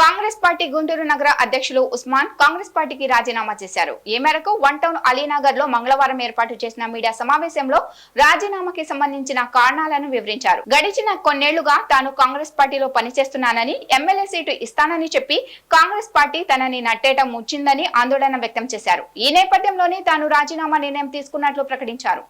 Congress party Guntur నగర అధ్యక్షులు ఉస్మాన్ కాంగ్రెస్ పార్టీకి రాజీనామా చేశారు. ఈ మేరకు వన్ టౌన్ అలీనగర్లో మంగళవారం ఏర్పాటు చేసిన మీడియా సమావేశంలో రాజీనామాకి సంబంధించిన కారణాలను వివరించారు. గడిచిన కొన్నేళ్ళుగా తాను కాంగ్రెస్ పార్టీలో పనిచేస్తున్నానని ఎమ్మెల్యే సీటు ఇస్తానని చెప్పి కాంగ్రెస్ పార్టీ తనని నట్టేయటం ముచ్చిందని ఆందోళన వ్యక్తం చేశారు. ఈ నేపథ్యంలోనే తాను రాజీనామా నిర్ణయం తీసుకున్నట్లు ప్రకటించారు.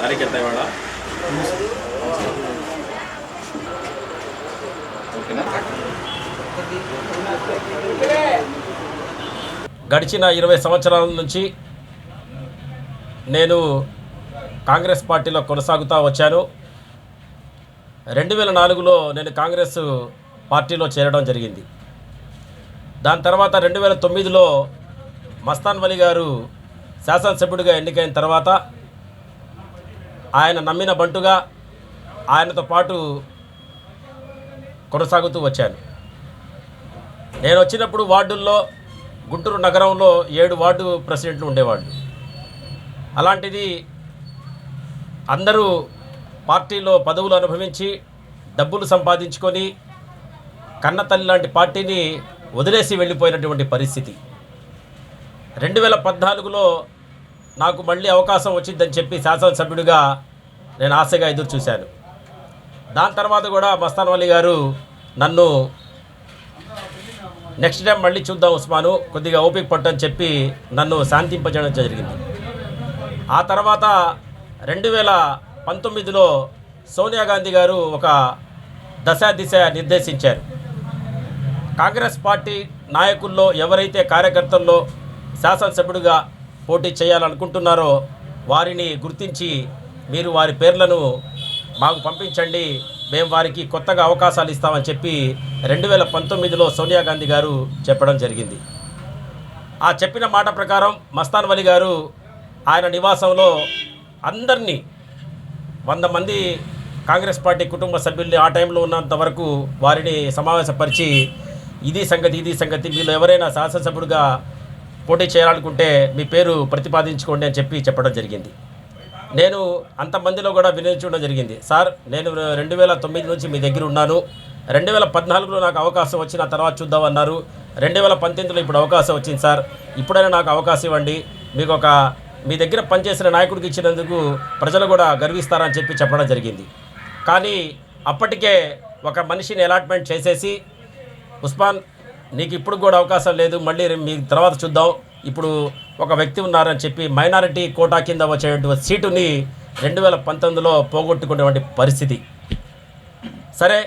తారీఖు ఎంత ఇవాళ ఓకేనా? గడిచిన ఇరవై సంవత్సరాల నుంచి నేను కాంగ్రెస్ పార్టీలో కొనసాగుతూ వచ్చాను. రెండు వేల నాలుగులో నేను కాంగ్రెస్ పార్టీలో చేరడం జరిగింది. దాని తర్వాత రెండు వేల తొమ్మిదిలో మస్తాన్ వలి గారు శాసనసభ్యుడిగా ఎన్నికైన తర్వాత ఆయన నమ్మిన బంటుగా ఆయనతో పాటు కొనసాగుతూ వచ్చాను. నేను వచ్చినప్పుడు వార్డుల్లో గుంటూరు నగరంలో ఏడు వార్డు ప్రెసిడెంట్లు ఉండేవాళ్ళు. అలాంటిది అందరూ పార్టీలో పదవులు అనుభవించి డబ్బులు సంపాదించుకొని కన్నతల్లి లాంటి పార్టీని వదిలేసి వెళ్ళిపోయినటువంటి పరిస్థితి. రెండు వేల పద్నాలుగులో నాకు మళ్ళీ అవకాశం వచ్చిందని చెప్పి శాసనసభ్యుడిగా నేను ఆశగా ఎదురు చూశాను. దాని తర్వాత కూడా మస్తాన్వల్లి గారు నన్ను నెక్స్ట్ టైం మళ్ళీ చూద్దాం ఉస్మాను కొద్దిగా ఓపిక పట్టని చెప్పి నన్ను శాంతింపజేయడం జరిగింది. ఆ తర్వాత రెండు వేల పంతొమ్మిదిలో సోనియా గాంధీ గారు ఒక దశ దిశ నిర్దేశించారు. కాంగ్రెస్ పార్టీ నాయకుల్లో ఎవరైతే కార్యకర్తల్లో శాసనసభ్యుడిగా పోటీ చేయాలనుకుంటున్నారో వారిని గుర్తించి మీరు వారి పేర్లను మాకు పంపించండి. మేము వారికి కొత్తగా అవకాశాలు ఇస్తామని చెప్పి రెండు వేల పంతొమ్మిదిలో సోనియా గాంధీ గారు చెప్పడం జరిగింది. ఆ చెప్పిన మాట ప్రకారం మస్తాన్ వలి గారు ఆయన నివాసంలో అందరినీ వంద మంది కాంగ్రెస్ పార్టీ కుటుంబ సభ్యుల్ని ఆ టైంలో ఉన్నంత వరకు వారిని సమావేశపరిచి ఇది సంగతి ఇది సంగతి వీళ్ళు ఎవరైనా శాసనసభ్యుడిగా పోటీ చేయాలనుకుంటే మీ పేరు ప్రతిపాదించుకోండి అని చెప్పి చెప్పడం జరిగింది. నేను అంతమందిలో కూడా వినియోగించడం జరిగింది. సార్ నేను రెండు వేల తొమ్మిది నుంచి మీ దగ్గర ఉన్నాను. రెండు వేల పద్నాలుగులో నాకు అవకాశం వచ్చిన తర్వాత చూద్దామన్నారు. రెండు వేల పంతొమ్మిదిలో ఇప్పుడు అవకాశం వచ్చింది సార్. ఇప్పుడైనా నాకు అవకాశం ఇవ్వండి. మీకు ఒక మీ దగ్గర పనిచేసిన నాయకుడికి ఇచ్చినందుకు ప్రజలు కూడా గర్విస్తారని చెప్పి చెప్పడం జరిగింది. కానీ అప్పటికే ఒక మనిషిని అలాట్మెంట్ చేసేసి ఉస్మాన్ నీకు ఇప్పుడు కూడా అవకాశం లేదు మళ్ళీ మీ తర్వాత చూద్దాం. ఇప్పుడు ఒక వ్యక్తి ఉన్నారని చెప్పి మైనారిటీ కోటా కింద వచ్చేటువంటి సీటుని రెండు వేల పంతొమ్మిదిలో పోగొట్టుకునేటువంటి పరిస్థితి. సరే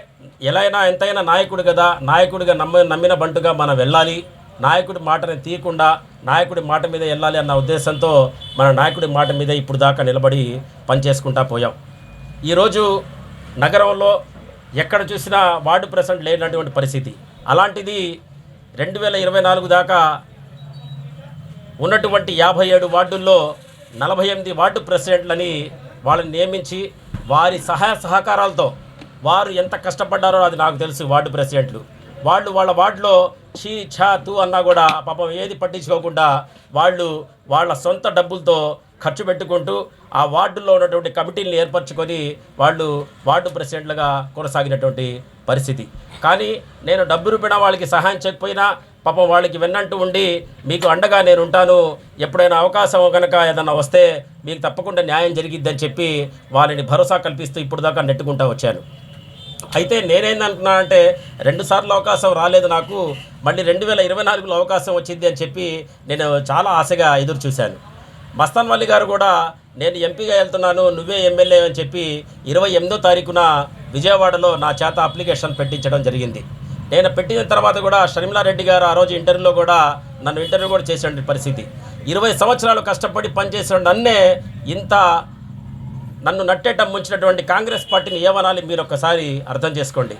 ఎలా అయినా ఎంతైనా నాయకుడు కదా నాయకుడిగా నమ్మ నమ్మిన బంటుగా మనం వెళ్ళాలి. నాయకుడి మాటని తీయకుండా నాయకుడి మాట మీద వెళ్ళాలి అన్న ఉద్దేశంతో మన నాయకుడి మాట మీద ఇప్పుడు దాకా నిలబడి పనిచేసుకుంటా పోయాం. ఈరోజు నగరంలో ఎక్కడ చూసినా వార్డు ప్రెసిడెంట్ లేనటువంటి పరిస్థితి. అలాంటిది రెండు వేల ఇరవై నాలుగు దాకా ఉన్నటువంటి యాభై ఏడు వార్డుల్లో నలభై ఎనిమిది వార్డు ప్రెసిడెంట్లని వాళ్ళని నియమించి వారి సహాయ సహకారాలతో వారు ఎంత కష్టపడ్డారో అది నాకు తెలుసు వార్డు ప్రెసిడెంట్లు. వాళ్ళు వాళ్ళ వార్డులో చీ ఛా తూ అన్నా కూడా పాపం ఏది పట్టించుకోకుండా వాళ్ళు వాళ్ళ సొంత డబ్బులతో ఖర్చు పెట్టుకుంటూ ఆ వార్డుల్లో ఉన్నటువంటి కమిటీలను ఏర్పరచుకొని వాళ్ళు వార్డు ప్రెసిడెంట్లుగా కొనసాగినటువంటి పరిస్థితి. కానీ నేను డబ్బు రూపిన వాళ్ళకి సహాయం చేయకపోయినా పాపం వాళ్ళకి వెన్నంటూ ఉండి మీకు అండగా నేను ఉంటాను. ఎప్పుడైనా అవకాశం కనుక ఏదన్నా వస్తే మీకు తప్పకుండా న్యాయం జరిగిద్దని చెప్పి వాళ్ళని భరోసా కల్పిస్తూ ఇప్పుడు దాకా నెట్టుకుంటా వచ్చాను. అయితే నేనేందనుకున్నా అంటే రెండు సార్లు అవకాశం రాలేదు నాకు మళ్ళీ రెండు వేల ఇరవై నాలుగులో అవకాశం వచ్చింది అని చెప్పి నేను చాలా ఆశగా ఎదురు చూశాను. మస్తాన్ వల్లి గారు కూడా నేను ఎంపీగా వెళ్తున్నాను నువ్వే ఎమ్మెల్యే అని చెప్పి ఇరవై ఎనిమిదో తారీఖున విజయవాడలో నా చేత అప్లికేషన్ పెట్టించడం జరిగింది. నేను పెట్టిన తర్వాత కూడా షర్మిలారెడ్డి గారు ఆ రోజు ఇంటర్వ్యూలో కూడా నన్ను ఇంటర్వ్యూ కూడా చేసిన పరిస్థితి. ఇరవై సంవత్సరాలు కష్టపడి పనిచేసిన నన్నే ఇంత నన్ను నట్టేటం ముంచినటువంటి కాంగ్రెస్ పార్టీని ఏమనాలి మీరు ఒక్కసారి అర్థం చేసుకోండి.